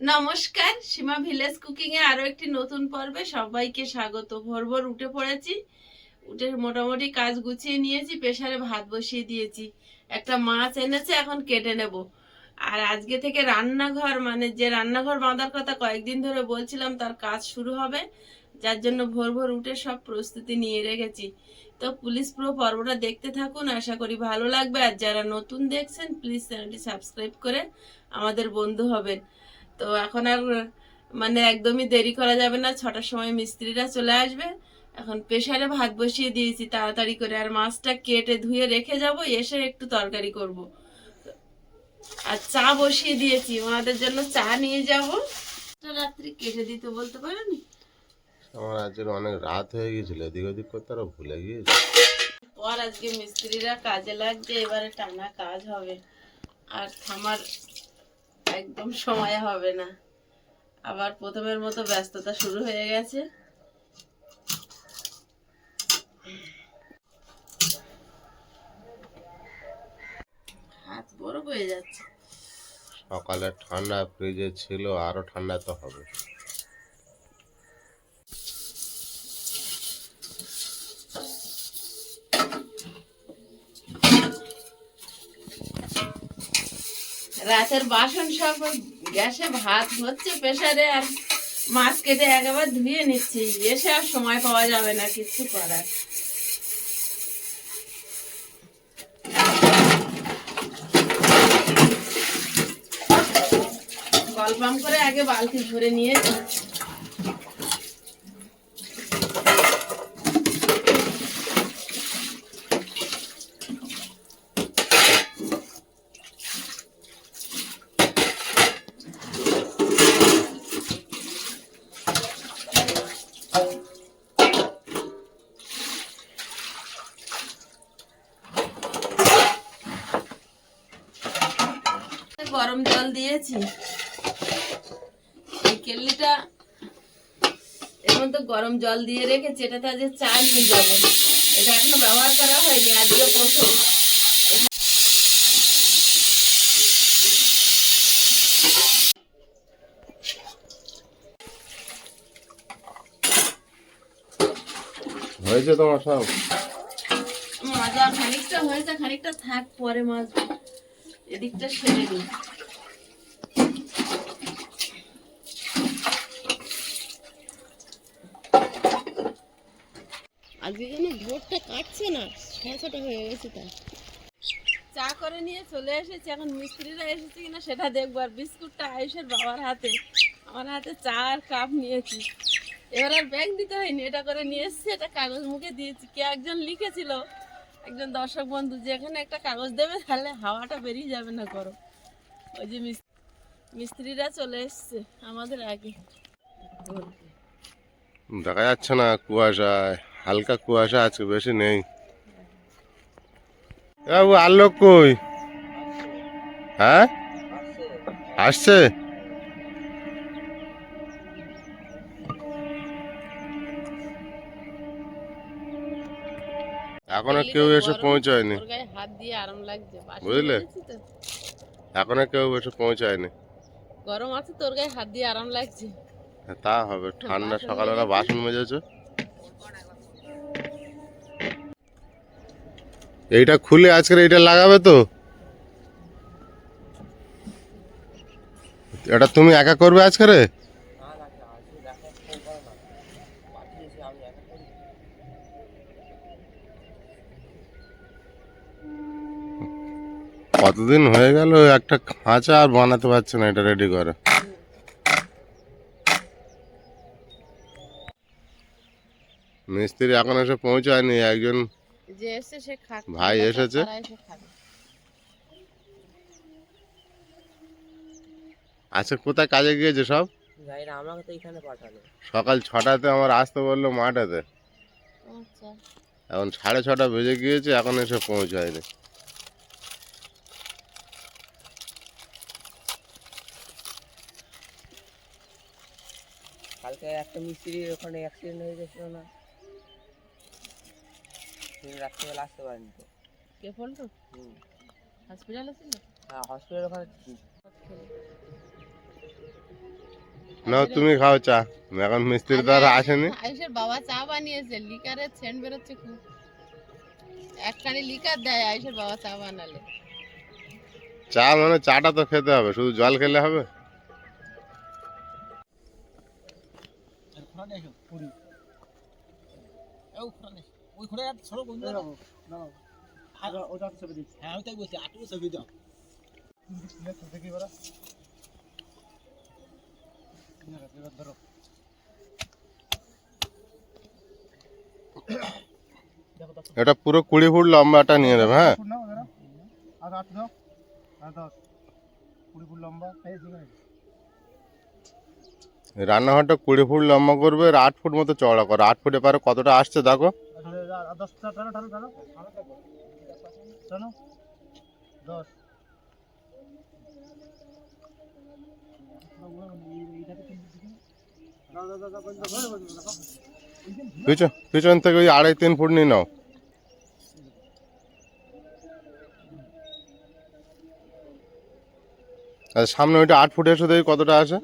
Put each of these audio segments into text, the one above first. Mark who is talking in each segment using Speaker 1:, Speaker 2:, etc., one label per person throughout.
Speaker 1: নমস্কার, সীমা village cooking এ আরও একটি নতুন পর্বে সবাইকে স্বাগত। ভোর ভোর উঠে পড়েছি, উঠে মোটামুটি কাজ গুছিয়ে নিয়েছি, প্রেসারে ভাত বসিয়ে দিয়েছি। একটা মাছ এনেছে, এখন কেটে নেব। আর আজকে থেকে রান্নাঘর মানে যে রান্নাঘর বাঁধার কথা কয়েকদিন ধরে বলছিলাম, তার কাজ শুরু হবে। যার জন্য ভোর ভোর উঠে সব প্রস্তুতি নিয়ে রেখেছি। তো পুলিশ প্রো পর্বটা দেখতে থাকুন, আশা করি ভালো লাগবে। আর যারা নতুন দেখছেন প্লিজ চ্যানেলটি সাবস্ক্রাইব করে আমাদের বন্ধু হবেন। তো এখন আর মানে একদমই দেরি করা যাবে না, ছটার সময় মিস্ত্রিরা চলে আসবে। এখন প্রেশারে ভাত বসিয়ে দিয়েছি, তাড়াতাড়ি করে। আর মাছটা কেটে ধুয়ে রেখে যাব, এসে একটু তরকারি করব। আর চা বসিয়ে দিয়েছি ওনাদের জন্য চা নিয়ে যাব। রাত্রি কেটে দিতে বলতে পারেনি?
Speaker 2: আমার আজকে অনেক রাত হয়ে গেছিল এদিক ওদিক করতে আরও ভুলে গিয়েছি।
Speaker 1: পর আজকে মিস্ত্রিরা কাজে লাগছে এবারে টানা কাজ হবে। আর থামার একদম সময় হবে না। আবার প্রথমের মতো ব্যস্ততা শুরু হয়ে গেছে। বড় হয়ে যাচ্ছে।
Speaker 2: সকালে ঠান্ডা ফ্রিজে ছিল আরও ঠান্ডা তো হবে।
Speaker 1: রাতের বাসন সব গ্যাসে ভাত হচ্ছে প্রেসারে আর মাছ কেটে একেবারে ধুয়ে নিচ্ছি। এসে আর সময় পাওয়া যাবে না কিছু করার। কলপাম করে আগে বালতি ভরে নিয়েছি গরম জল দিয়েছি। কেটলিটা এর মধ্যে গরম জল দিয়ে রেখেছি এটাতে আজকে চা নিয়ে যাব। এটা এখনও ব্যবহার করা হয়নি আজকে প্রথম।
Speaker 2: হয়েছে তোমার সব?
Speaker 1: মাজা খানিকটা হয়েছে খানিকটা থাক পরে মাছ এদিকটা সেরে নিই। আজকে যেন ভোরটা কাটছে না ছটা ছটা হয়ে গেছে তাই। চা করে নিয়ে চলে এসেছি এখন মিস্ত্রিরা এসেছে কিনা সেটা দেখব আর বিস্কুটটা আয়ুষের বাবার হাতে। আমার হাতে চা আর কাপ নিয়েছি। এবার আর ব্যাগ দিতে হয়নি এটা করে নিয়ে এসেছি এটা কাগজ মুখে দিয়েছি। কে একজন লিখেছিল একজন দর্শক বন্ধু যে এখানে একটা কাগজ দেবে তাহলে হাওয়াটা বেরিয়ে যাবে না করো। ওই যে মিস- মিস্ত্রিরা চলে এসছে আমাদের আগে।
Speaker 2: দেখা যাচ্ছে না কুয়াশায়। হালকা কুয়াশা আছে বেশি নেই। বাবু আর লোক কই? হ্যাঁ? আসছে? এখনও কেউ এসে পৌঁছায়নি। বুঝলে? এখনও কেউ এসে পৌঁছায়নি।
Speaker 1: গরম আছে তোর গায়ে হাত দিয়ে আরাম লাগছে।
Speaker 2: তা হবে ঠান্ডা সকালবেলা বাসন মেজেছো? এইটা খুলে আজকের এইটা লাগাবে তো? এটা তুমি একা করবে আজকের? কতদিন হয়ে গেল একটা খাঁচা আর বানাতে পারছে না এটা রেডি করে। মিস্ত্রি এখন এসে পৌঁছায়নি, একজন
Speaker 1: যে এসে সে খাক
Speaker 2: ভাই এসেছে? আচ্ছা কোথায় কাজে গিয়েছে সব?
Speaker 3: জানি আমাকে তো এখানে পাঠালো।
Speaker 2: সকাল ছটাতে আমার আসতে বলল মাঠেতে।
Speaker 1: আচ্ছা।
Speaker 2: এখন সাড়ে ছটা বেজে গিয়েছে এখন এসে পৌঁছায়নি।
Speaker 3: কালকে একটা মিস্ত্রির ওখানে অ্যাক্সিডেন্ট হয়ে গেছিল না? তিনি রাত্রিবেলা আসতে পারেনি তো।
Speaker 1: কে। হসপিটালে ছিল?
Speaker 3: হ্যাঁ হসপিটাল ওখানে
Speaker 2: নাও তুমি খাও চা। এখন মিস্ত্রি তো আর আসেনি।
Speaker 1: আয়ুষের বাবা চা বানিয়েছে লিকারের সেন্ট বেরোচ্ছে খুব। একখানি লিকার দেয় আয়ুষের বাবা চা বানালে।
Speaker 2: চা মানে চাটা তো খেতে হবে শুধু জল খেলে হবে?
Speaker 3: ওই ঘরে ছোট বন্ধু হ্যাঁ ওইটাই বলছি আটু ছবি দাও।
Speaker 2: এটা পুরো কুড়ি ফুট লম্বাটা নিয়ে নেবে হ্যাঁ? রান্নাঘরটা কুড়ি ফুট লম্বা করবে আর আট ফুট মতো চওড়া করো। আট ফুটে পারে কতটা আসছে দেখো। পিছন পিছন থেকে ওই আড়াই তিন ফুট নিয়ে নাও। আর সামনে ওইটা আট ফুটে এসে দেখি কতটা আছে।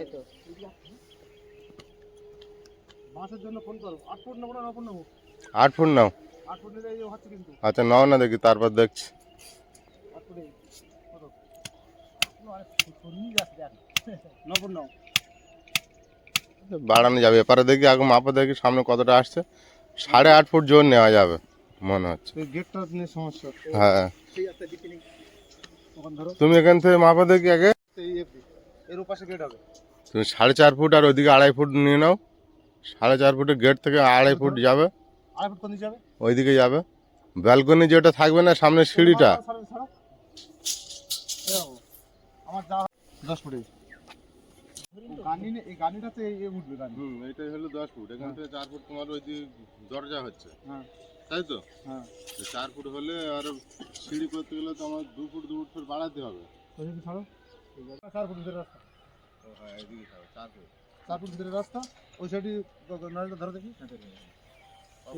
Speaker 3: এই তো।
Speaker 4: বাঁশের জন্য ফোন করো। আট ফুট নেব না ন ফুট নেব?
Speaker 2: আট ফুট নাও।
Speaker 4: আট ফুট নিলে হচ্ছে কিন্তু।
Speaker 2: আচ্ছা নাও না দেখি তারপর দেখছি।
Speaker 4: আট ফুটে কত ন ফুট নাও।
Speaker 2: বাড়ানো যাবে। এপারে দেখি আগে মাপা দেখি সামনে কতটা আসছে। সাড়ে আট ফুট জোর নেওয়া যাবে মনে হচ্ছে।
Speaker 4: গেটটা নিয়ে সমস্যা।
Speaker 2: হ্যাঁ। তুমি এখান থেকে মাপা দেখি আগে।
Speaker 4: এর ওপাশে গেট হবে।
Speaker 2: তুমি সাড়ে চার ফুট আর ওইদিকে আড়াই ফুট নিয়ে নাও। সাড়ে চার ফুটের গেট থেকে আড়াই ফুট যাবে।
Speaker 4: আড়াই ফুট কোন যাবে?
Speaker 2: ওইদিকে যাবে। ব্যালকনি যেটা থাকবে না সামনে সিঁড়িটা।
Speaker 4: আমার যা দশ ফুটে এই। গানিটাতে এই এই উঠবে গানি
Speaker 2: হুম এইটাই হলো দশ ফুট। এখান থেকে চার ফুট তোমার দরজা হচ্ছে।
Speaker 4: হ্যাঁ।
Speaker 2: তাই তো?
Speaker 4: হ্যাঁ।
Speaker 2: চার ফুট হলে আর সিঁড়ি করতে গেলে তো আমার দু ফুট দু ফুট বাড়াতে হবে।
Speaker 4: ওইদিকে ছাড়ো। চার ফুট ভিতরে রাস্তা
Speaker 2: হ্যাঁ এদিকে চার ফুট।
Speaker 4: চার ফুট ভিতরে রাস্তা ওই সাইডে নারীটা ধরে দেখি।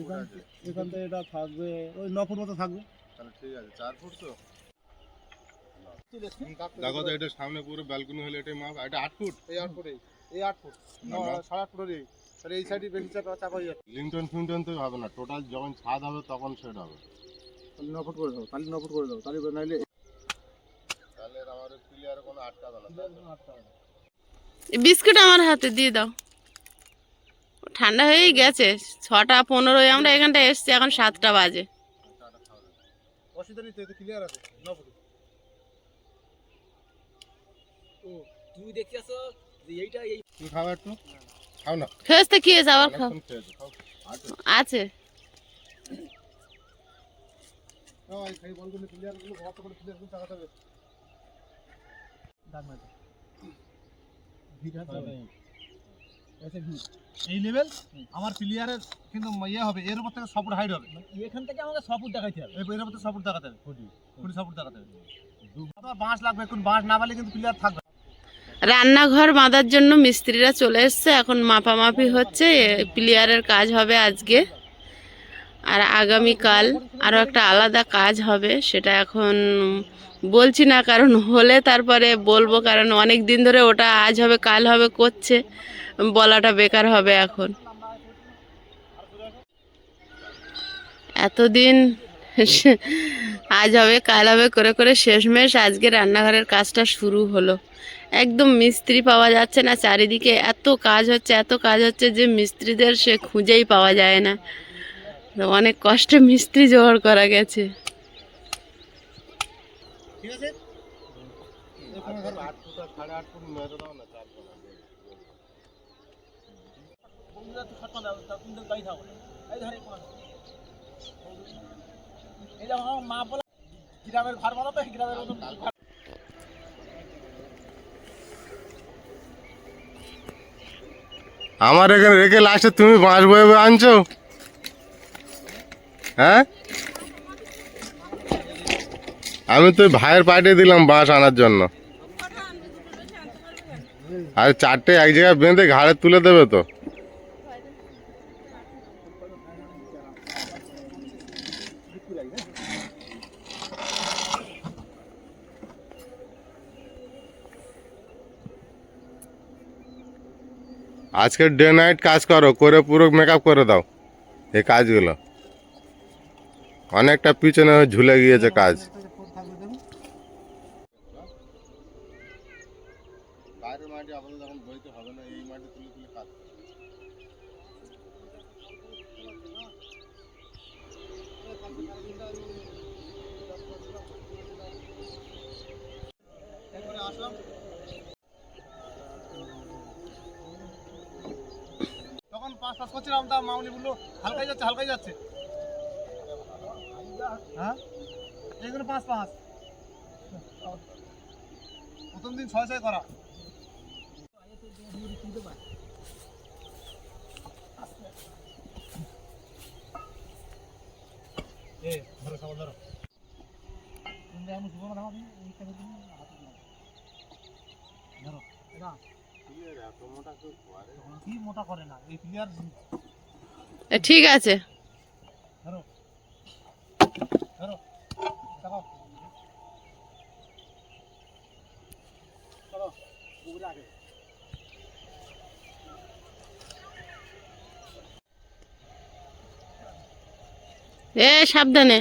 Speaker 4: এখান এখান থেকে এটা থাকবে ওই ন ফুট মতো থাকবে।
Speaker 2: তাহলে ঠিক আছে চার ফুট তো। দেখো তো এটা সামনে পুরো ব্যালকনি হলে এটাই মাপ। এটা আট ফুট?
Speaker 4: এই আট ফুট এই আট ফুট। সাড়ে আট ফুটের এই তাহলে এই সাইডে বেশি চাপা চাপা হয়ে যাবে।
Speaker 2: লিংটন ফিংটন তো হবে না। টোটাল যখন ছাদ হবে তখন সেট হবে।
Speaker 4: তাহলে ন ফুট করে দাও তাহলে ন ফুট করে দাও। তাহলে নাইলে
Speaker 2: তাহলে আমার ক্লিয়ার কোনো আটকা আটকাবে না।
Speaker 1: বিস্কুট আমার হাতে দিয়ে দাও। ঠান্ডা হয়েই গেছে। ছটা পনেরোই আমরা এখানটা এসছি এখন সাতটা বাজে।
Speaker 4: আছে।
Speaker 1: খেয়েছ খেয়েছে আবার খাও।
Speaker 4: এই লেভেল আমার প্লেয়ারের কিন্তু ইয়ে হবে এর উপর থেকে সপুট হাইট হবে।
Speaker 3: এখান থেকে আমাকে সপুট দেখাইতে হবে।
Speaker 4: এর উপর থেকে সপুট দেখাতে হবে। ফুটি সপুট দেখাতে হবে। বাঁশ লাগবে এখন বাঁশ না পালে কিন্তু প্লেয়ার থাকবে না।
Speaker 1: রান্নাঘর বাঁধার জন্য মিস্ত্রিরা চলে এসছে এখন মাপামাপি হচ্ছে প্লেয়ারের কাজ হবে আজকে। আর আগামীকাল আরও একটা আলাদা কাজ হবে, সেটা এখন বলছি না কারণ হলে তারপরে বলব, কারণ অনেক দিন ধরে ওটা আজ হবে, কাল হবে, করছে, বলাটা বেকার হবে এখন। এতদিন আজ হবে, কাল হবে, করে করে শেষমেশ আজকে রান্নাঘরের কাজটা শুরু হলো। একদম মিস্ত্রি পাওয়া যাচ্ছে না, চারিদিকে এত কাজ হচ্ছে, এত কাজ হচ্ছে যে মিস্ত্রিদের সে খুঁজেই পাওয়া যায় না। অনেক কষ্টে মিস্ত্রি জোগাড় করা গেছে।
Speaker 3: আমার
Speaker 2: এখানে রেখে লাস্টে তুমি বাঁশ বয়ে আনছো? হ্যাঁ? আমি তো ভাইয়ের পাঠিয়ে দিলাম বাঁশ আনার জন্য। আর চারটে এক জায়গায় বেঁধে ঘাড়ে তুলে দেবে তো। আজকে ডে নাইট কাজ করো, করে পুরো মেকআপ করে দাও, এই কাজগুলো। অনেকটা পিছনে ঝুলে গিয়েছে কাজ। বাইরের বইতে হবে না, এই তুলে তুলে
Speaker 4: তখন পাঁচ পাঁচ করছিলাম তার মামনি বলল, হালকাই যাচ্ছে হালকাই যাচ্ছে। হ্যাঁ? এইগুলো পাঁচ পাঁচ। প্রথম দিন ছয় ছয় করা। এ ধরো তুমি শুভ না ধামা এইখানে তুমি হাতে দাও ধরো এটা। কি মোটা করে না এই ক্লিয়ার
Speaker 1: ঠিক আছে।
Speaker 4: ধরো ধরো দেখো চলো পুকুরে আগে
Speaker 1: এ সাবধানে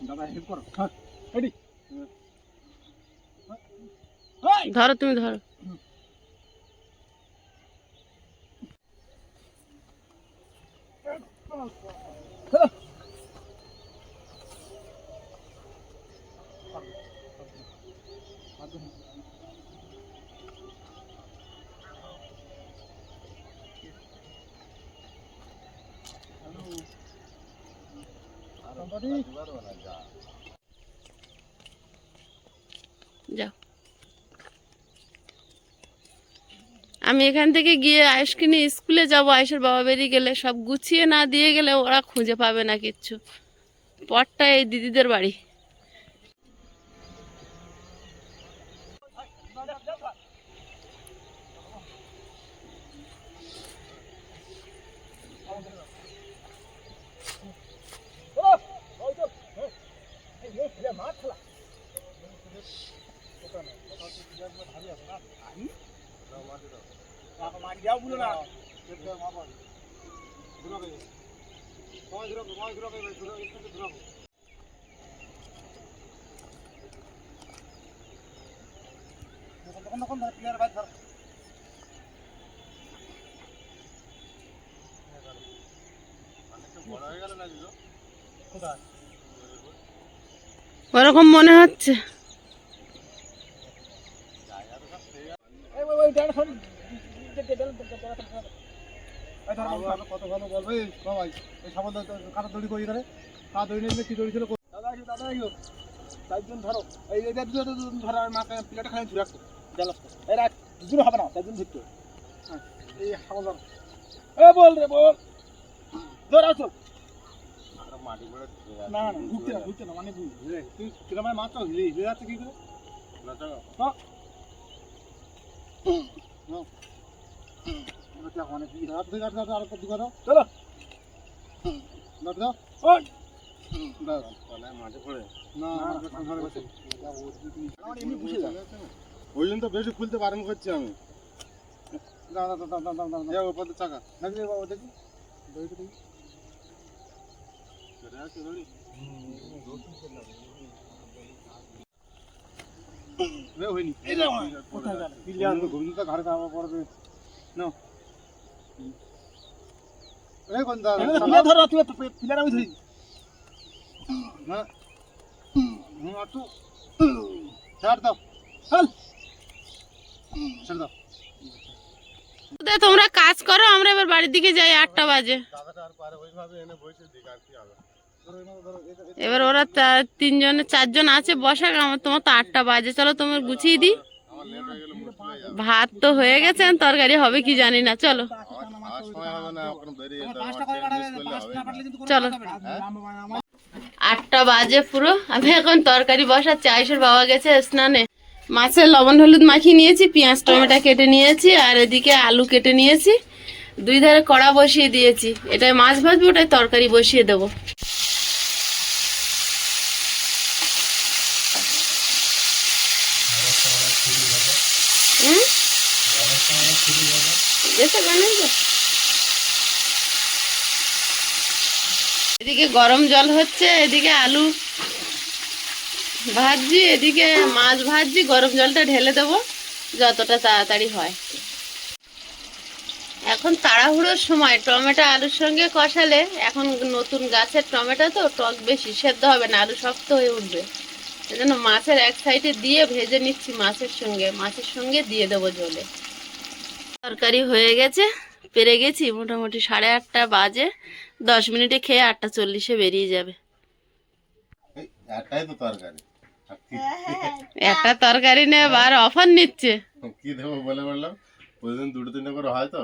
Speaker 4: দাদা হেল্প করো হ্যাঁ রেডি
Speaker 1: ধরো তুমি ধরো। যাও আমি এখান থেকে গিয়ে আয়ুষকে নিয়ে স্কুলে যাব। আয়ুষের বাবা বেরিয়ে গেলে সব গুছিয়ে না দিয়ে গেলে ওরা খুঁজে পাবে না কিচ্ছু। পরটা এই দিদিদের বাড়ি
Speaker 3: মাটি যাও বলো না
Speaker 4: ধরো
Speaker 1: ওরকম মনে হচ্ছে
Speaker 3: এই ওই ওই ডান সরি
Speaker 4: এই ধরো বাবু, কত ভালো বলবে? সবাই এই সাবল কাটা দড়ি করি করে কাটা দড়ি নিয়ে কি দড়ি ছিল
Speaker 3: দাদা আসো দাদা আসো চারজন ধরো। এই এটা দুটো ধরো আর মাকে প্লেটটা খালি ধরে রাখো জালাস এই রাখ দুজন হবে না চারজন ধরতে। হ্যাঁ, এই সাবল ধরো এ বল রে বল। ধর আসো। না না ঘুরতে না ঘুরতে না মানে
Speaker 4: রে, তুই কিরম মাত্র হিলে হিলে যাচ্ছে কি করে? না
Speaker 2: ওই। জন্য তো বেশি খুলতে বারণ করছি আমি। চাকা
Speaker 4: দেখি বাবা দেখি দেখি হয়নি
Speaker 3: এই যে আমার। কোথায় গেল?
Speaker 4: পিলিয়ান তো ঘরে খাওয়া পড়বে না
Speaker 1: তোমরা কাজ করো আমরা এবার বাড়ির দিকে যাই আটটা বাজে। এবার ওরা তিনজনে চারজন আছে বসাক আমার তোমার তো আটটা বাজে। চলো তোমার গুছিয়ে দিই। ভাত তো হয়ে গেছে তরকারি হবে কি জানি না, চলো। চলো। আটটা বাজে পুরো, আমি এখন তরকারি বসাচ্ছি আয়ুষের বাবা গেছে স্নানে। মাছের লবণ হলুদ মাখিয়ে নিয়েছি, পেঁয়াজ, টমেটো কেটে নিয়েছি, আর এদিকে আলু কেটে নিয়েছি। দুই ধারে কড়া বসিয়ে দিয়েছি। এটাই মাছ ভাজবো, ওটাই তরকারি বসিয়ে দেবো হুম? এদিকে গরম জল হচ্ছে, এদিকে আলু ভাজছি, এদিকে মাছ ভাজছি, গরম জলটা ঢেলে দেবো, যতটা তাড়াতাড়ি হয়। এখন তাড়াহুড়োর সময় টমেটো আলুর সঙ্গে কষালে, এখন নতুন গাছের টমেটো তো টক বেশি, সেদ্ধ হবে না, আলু শক্ত হয়ে উঠবে। সেজন্য মাছের এক সাইডে দিয়ে ভেজে নিচ্ছি মাছের সঙ্গে মাছের সঙ্গে দিয়ে দেবো জলে তরকারি হয়ে গেছে পেরে গেছি মোটামুটি সাড়ে আটটা বাজে দশ মিনিটে খেয়ে আটটা চল্লিশে বেরিয়ে যাবে।
Speaker 2: একটাই তো তরকারি।
Speaker 1: একটা তরকারি নেবে আর অফার নিচ্ছে।
Speaker 2: কি দেবো বলে বললাম প্রতিদিন দুটো তিনটে করে হয় তো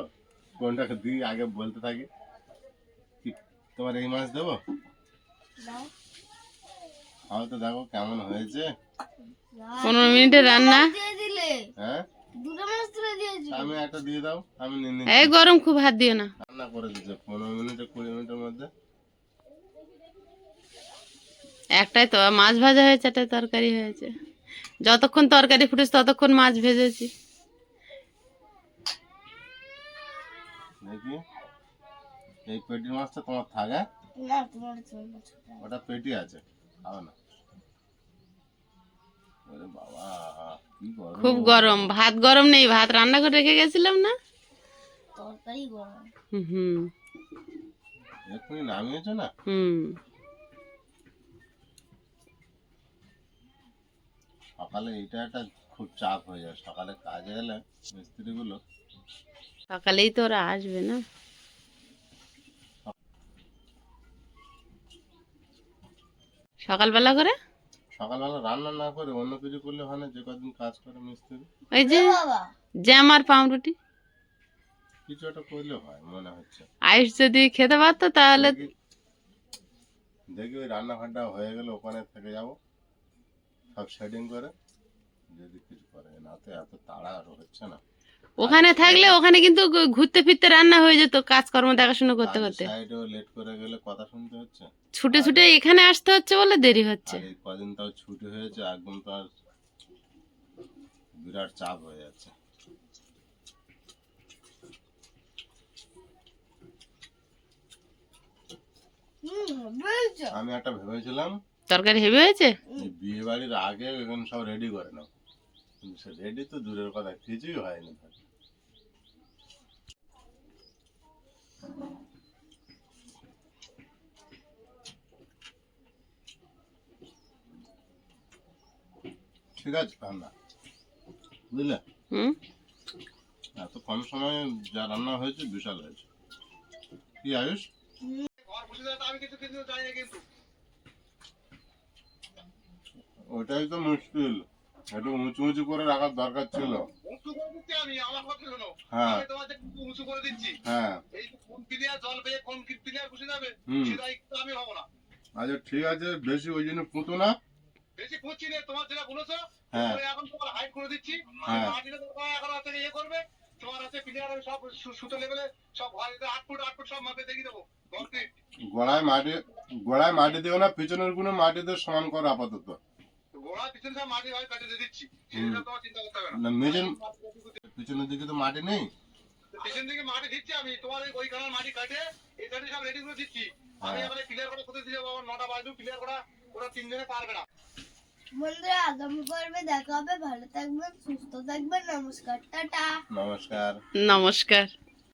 Speaker 2: কোনটাকে দিই আগে বলতে থাকি। কি তোমার এই মাছ দেবো? খাও তো দেখো কেমন হয়েছে।
Speaker 1: পনেরো মিনিটে রান্না।
Speaker 2: হ্যাঁ? আমি একটা দিয়ে দাও আমি নিয়ে।
Speaker 1: এই গরম খুব হাত দিও না।
Speaker 2: রান্না করে দিচ্ছে পনেরো মিনিটে কুড়ি মিনিটের মধ্যে।
Speaker 1: একটাই তো মাছ ভাজা হয়েছে একটাই তরকারি হয়েছে। যতক্ষণ তরকারি ফুটেছে ততক্ষণ মাছ ভেজেছি।
Speaker 2: দেখি এই পেটি মাছটা তোমার থাকে? ওটা পেটি আছে খাও না। বাবা।
Speaker 1: খুব গরম। ভাত গরম নেই ভাত রান্না করে রেখে গেছিলাম না? হুম
Speaker 2: নামিয়েছো না?
Speaker 1: হুম।
Speaker 2: সকালে এটা একটা খুব চাপ হয়ে যায়। সকালে কাজে এলে মিস্ত্রিগুলো
Speaker 1: সকালেই তো ওরা আসবে না। সকালবেলা করে?
Speaker 2: সকালবেলা রান্না না করে অন্য কিছু করলে হয় না যে কদিন কাজ করে মিস্ত্রি।
Speaker 1: ওই যে জ্যাম আর পাউরুটি।
Speaker 2: কিছু একটা করলে হয় মনে হচ্ছে।
Speaker 1: আইস যদি খেতে পারতো তাহলে
Speaker 2: দেখি ওই রান্নাঘরটা হয়ে গেলে ওখানে থেকে যাব। সব সেটিং করে যদি কিছু করে না তো এত তাড়া আর হচ্ছে না।
Speaker 1: ওখানে থাকলে ওখানে কিন্তু ঘুরতে ফিরতে রান্না হয়ে যেত কাজকর্ম দেখাশোনা করতে করতে।
Speaker 2: লেট করে গেলে কথা শুনতে হচ্ছে?
Speaker 1: ছুটে ছুটে এখানে আসতে হচ্ছে বলে দেরি হচ্ছে।
Speaker 2: কদিন তাও ছুটি হয়েছে একদম তো আর বিরাট চাপ হয়ে যাচ্ছে। আমি একটা ভেবেছিলাম
Speaker 1: তরকারি হেভি হয়েছে?
Speaker 2: বিয়ে বাড়ির আগে এখানে সব রেডি করে নাও কিন্তু সে রেডি তো দূরের কথা কিছুই হয়নি। ঠিক আছে রান্না। বুঝলে?
Speaker 1: হুম?
Speaker 2: এত কম সময়ে যা রান্না হয়েছে বিশাল হয়েছে। কি আয়ুষ?
Speaker 4: আমি কিছু জানি না কিন্তু
Speaker 2: ওটাই তো মুশকিল। একটু উঁচু উঁচু করে রাখার দরকার ছিল।
Speaker 4: উঁচু আমি আমার কথা শোনো।
Speaker 2: হ্যাঁ।
Speaker 4: একটু উঁচু করে দিচ্ছি।
Speaker 2: হ্যাঁ।
Speaker 4: এই কোন প্লেয়ার জল পেয়ে কোন প্লেয়ার বসে যাবে আমি হব না।
Speaker 2: আচ্ছা ঠিক আছে বেশি ওই জন্য পুঁতো না।
Speaker 4: বেশি না তোমার যেটা বলেছ
Speaker 2: হ্যাঁ।
Speaker 4: এখন তোমার হাইট করে দিচ্ছি।
Speaker 2: হ্যাঁ।
Speaker 4: মাটিটা তোমার এখন আছে ইয়ে করবে তোমার প্লেয়ার আমি সব সুতো লেভেলে সব আট ফুট আট ফুট সব মাপে দেখিয়ে দেবো।
Speaker 2: গোড়ায় মাটি গোড়ায় মাটি দিও না পিছনেরগুলো মাটি দিয়ে সমান করো আপাতত। পিছনের দিকে তো মাটি নেই।
Speaker 4: পিছন দিকে মাটি দিচ্ছি আমি। তোমার ওই ওই কালার মাটি কাটে। এই সাইডে সব রেডি করে দিচ্ছি। আমি
Speaker 2: হ্যাঁ।
Speaker 4: এবারে প্লেয়ার করে কোথায় দিয়ে যাব। আমার নটা বাজু প্লেয়ার করা। ওরা তিনজনে পারবে না
Speaker 5: বন্ধুরা আগামী পর্বে দেখা হবে। ভালো থাকবেন সুস্থ থাকবেন। নমস্কার। টাটা।
Speaker 2: নমস্কার।
Speaker 1: নমস্কার।